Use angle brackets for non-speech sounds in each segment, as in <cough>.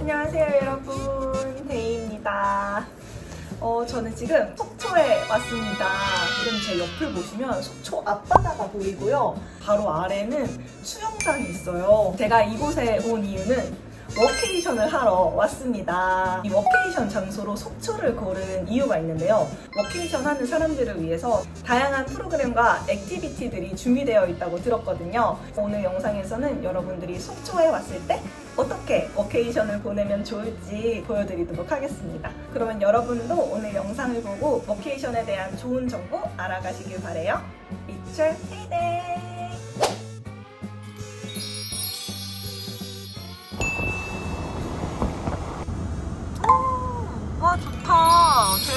안녕하세요 여러분 데이입니다 어, 저는 지금 속초에 왔습니다. 지금 제 옆을 보시면 속초 앞바다가 보이고요. 바로 아래는 수영장이 있어요. 제가 이곳에 온 이유는 워케이션을 하러 왔습니다. 이 워케이션 장소로 속초를 고른 이유가 있는데요. 워케이션 하는 사람들을 위해서 다양한 프로그램과 액티비티들이 준비되어 있다고 들었거든요. 오늘 영상에서는 여러분들이 속초에 왔을 때 어떻게 워케이션을 보내면 좋을지 보여드리도록 하겠습니다. 그러면 여러분도 오늘 영상을 보고 워케이션에 대한 좋은 정보 알아가시길 바래요. 이철 헤이데이!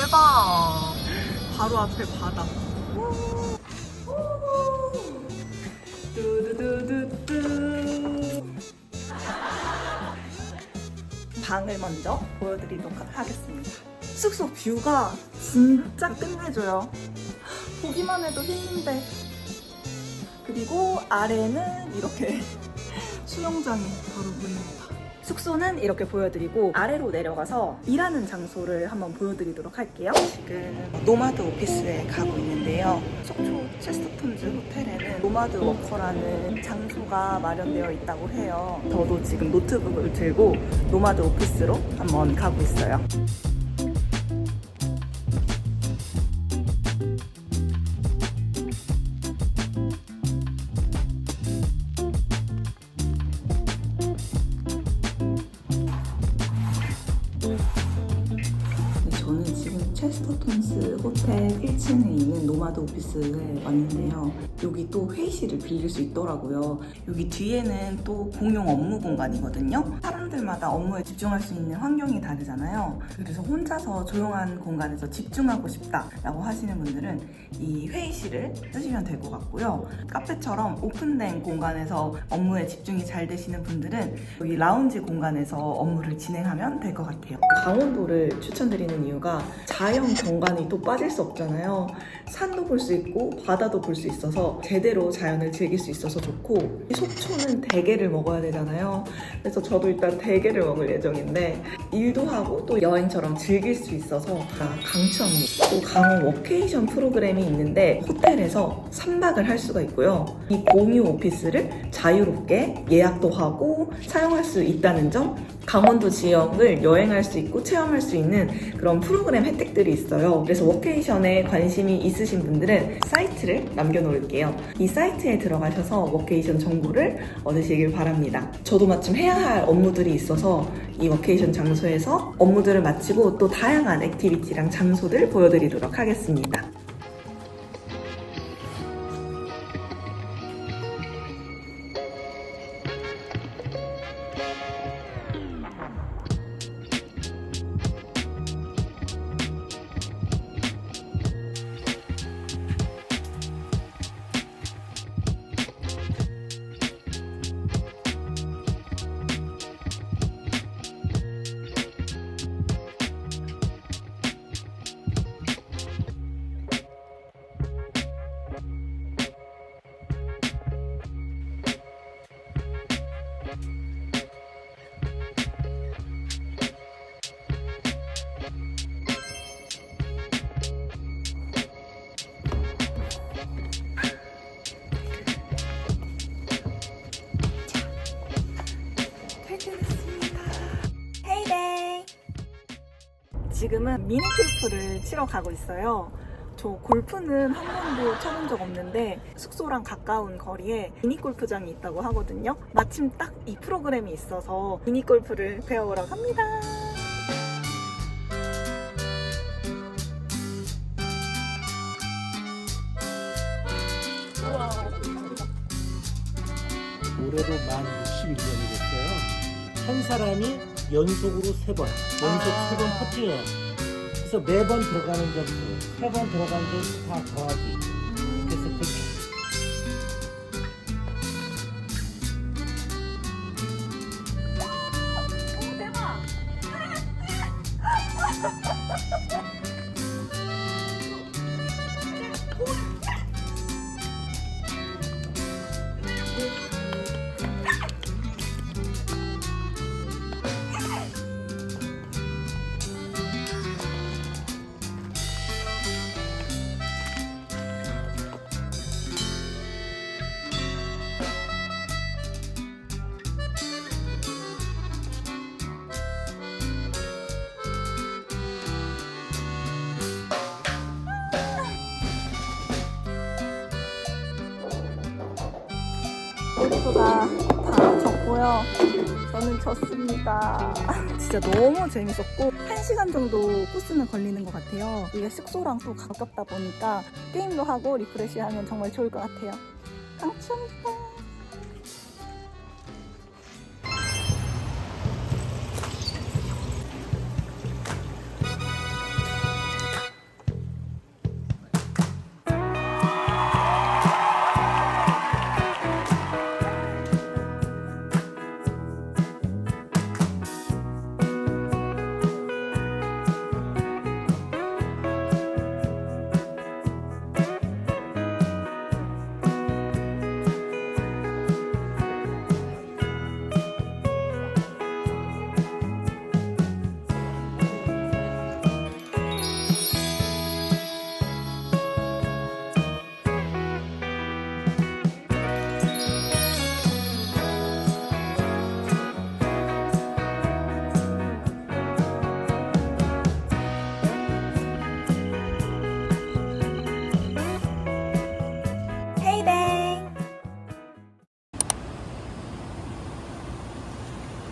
대박. 바로 앞에 바다. 뚜두두두뚜 방을 먼저 보여드리도록 하겠습니다. 숙소 뷰가 진짜 끝내줘요. 보기만 해도 힘든데 그리고 아래는 이렇게 <laughs> 수영장이 바로 보입니다 숙소는 이렇게 보여드리고 아래로 내려가서 일하는 장소를 한번 보여드리도록 할게요. 지금 노마드 오피스에 가고 있는데요. 속초 체스터톤즈 호텔에는 노마드 워커라는 장소가 마련되어 있다고 해요. 저도 지금 노트북을 들고 노마드 오피스로 한번 가고 있어요. 저는 지금 체스터톤스 호텔 1층에 있는 노마드 오피스에 왔는데요. 여기 또 회의실을 빌릴 수 있더라고요. 여기 뒤에는 또 공용 업무 공간이거든요. 사람들마다 업무에 집중할 수 있는 환경이 다르잖아요. 그래서 혼자서 조용한 공간에서 집중하고 싶다라고 하시는 분들은 이 회의실을 쓰시면 될 것 같고요. 카페처럼 오픈된 공간에서 업무에 집중이 잘 되시는 분들은 여기 라운지 공간에서 업무를 진행하면 될 것 같아요. 강원도를 추천드리는 이유가 자연 경관이 또 빠질 수 없잖아요. 산도 볼 수 있고 바다도 볼 수 있어서 제대로 자연을 즐길 수 있어서 좋고 이 속초는 대게를 먹어야 되잖아요. 그래서 저도 일단 대게를 먹을 예정인데 일도 하고 또 여행처럼 즐길 수 있어서 다 강추합니다. 또 강원 워케이션 프로그램이 있는데 호텔에서 3박을 할 수가 있고요. 이 공유 오피스를 자유롭게 예약도 하고 사용할 수 있다는 점 강원도 지역을 여행할 수 있고 체험할 수 있는 그런 프로그램 혜택들이 있어요. 그래서 워케이션에 관심이 있으신 분들은 사이트를 남겨놓을게요. 이 사이트에 들어가셔서 워케이션 정보를 얻으시길 바랍니다. 저도 마침 해야 할 업무들이 있어서 이 워케이션 장소 에서 업무들을 마치고 또 다양한 액티비티랑 장소들 보여드리도록 하겠습니다. 퇴근했습니다. 헤이데이! 지금은 미니 골프를 치러 가고 있어요. 저 골프는 한 번도 쳐본 적 없는데 숙소랑 가까운 거리에 미니 골프장이 있다고 하거든요. 마침 딱 이 프로그램이 있어서 미니 골프를 배워보러 갑니다. 올해로 만 61년이 됐어요. 한 사람이 연속으로 세 번, 연속 아. 세번 퍼팅해요. 그래서 매번 들어가는 점수, 세 번 들어가는 점수 다 더하기. 그래서 그 골프가 다 졌고요. 저는 졌습니다. <laughs> 진짜 너무 재밌었고 1시간 정도 코스는 걸리는 것 같아요. 이게 숙소랑 또 가깝다 보니까 게임도 하고 리프레시하면 정말 좋을 것 같아요. 강추합니다.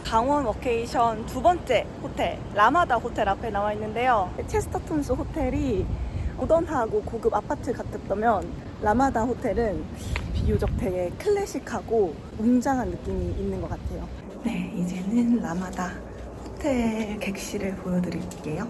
강원 워케이션 두 번째 호텔 라마다 호텔 앞에 나와 있는데요. 체스터톤스 호텔이 모던하고 고급 아파트 같았다면 라마다 호텔은 비교적 되게 클래식하고 웅장한 느낌이 있는 것 같아요. 네 이제는 라마다 호텔 객실을 보여드릴게요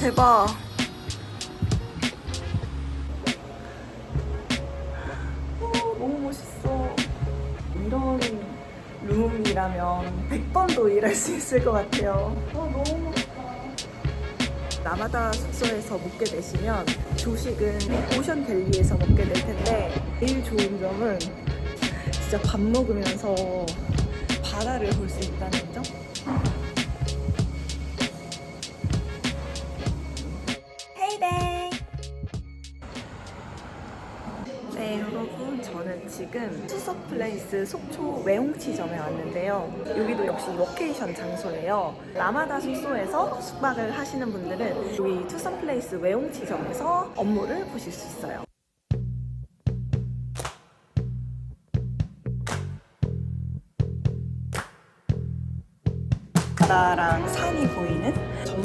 대박! 오, 너무 멋있어. 이런 룸이라면 100번도 일할 수 있을 것 같아요. 어, 너무 멋있다. 라마다 숙소에서 묵게 되시면 조식은 오션 델리에서 먹게 될 텐데 제일 좋은 점은 진짜 밥 먹으면서 바다를 볼 수 있다는 점? 지금 투서플레이스 속초 외홍치점에 왔는데요. 여기도 역시 워케이션 장소예요. 라마다 숙소에서 숙박을 하시는 분들은 여기 투서플레이스 외홍치점에서 업무를 보실 수 있어요. 바다랑 산이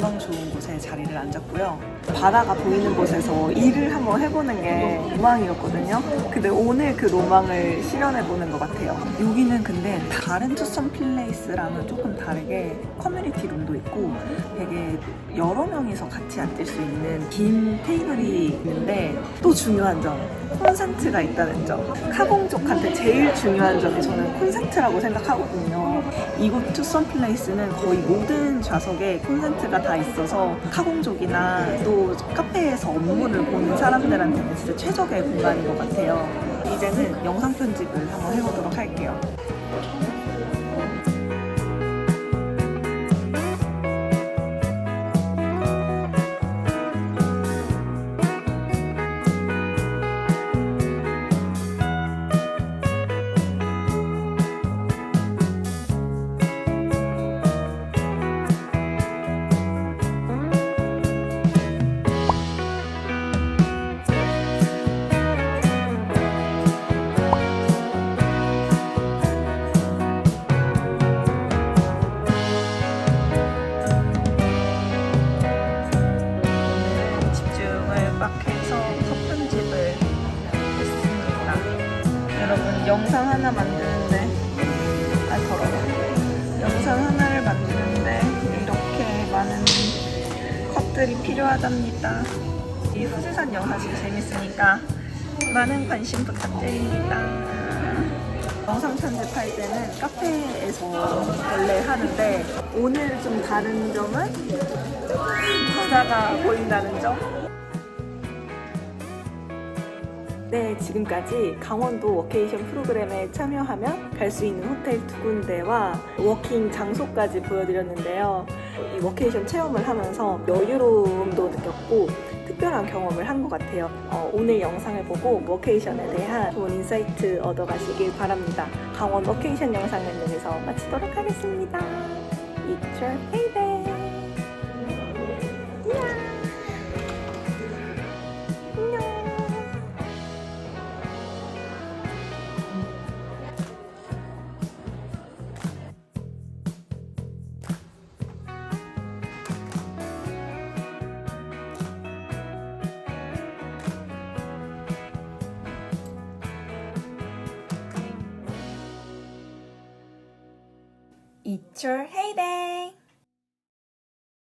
전망 좋은 곳에 자리를 앉았고요. 바다가 보이는 곳에서 일을 한번 해보는 게 로망이었거든요. 근데 오늘 그 로망을 실현해보는 것 같아요. 여기는 근데 다른 투썸 플레이스랑은 조금 다르게 커뮤니티 룸도 있고 되게 여러 명이서 같이 앉을 수 있는 긴 테이블이 있는데 또 중요한 점 콘센트가 있다는 점 카공족한테 제일 중요한 점이 저는 콘센트라고 생각하거든요 이곳 투썸 플레이스는 거의 모든 좌석에 콘센트가 다 있어서 카공족이나 또 카페에서 업무를 보는 사람들한테는 진짜 최적의 공간인 것 같아요. 이제는 영상 편집을 한번 해보도록 할게요 집중을 막 해서 첫 편집을 했습니다. 여러분 영상 하나 만드는데 아 더러워. 영상 하나를 만드는데 이렇게 많은 컷들이 필요하답니다. 이 후지산 영상이 재밌으니까 많은 관심 부탁드립니다. 영상 편집할 때는 카페에서 원래 하는데 오늘 좀 다른 점은 바다가 보인다는 점. 네, 지금까지 강원도 워케이션 프로그램에 참여하면 갈 수 있는 호텔 두 군데와 워킹 장소까지 보여드렸는데요. 이 워케이션 체험을 하면서 여유로움도 느꼈고 특별한 경험을 한 것 같아요. 어, 오늘 영상을 보고 워케이션에 대한 좋은 인사이트 얻어가시길 바랍니다. 강원 워케이션 영상은 여기서 마치도록 하겠습니다. It's your payday! picture.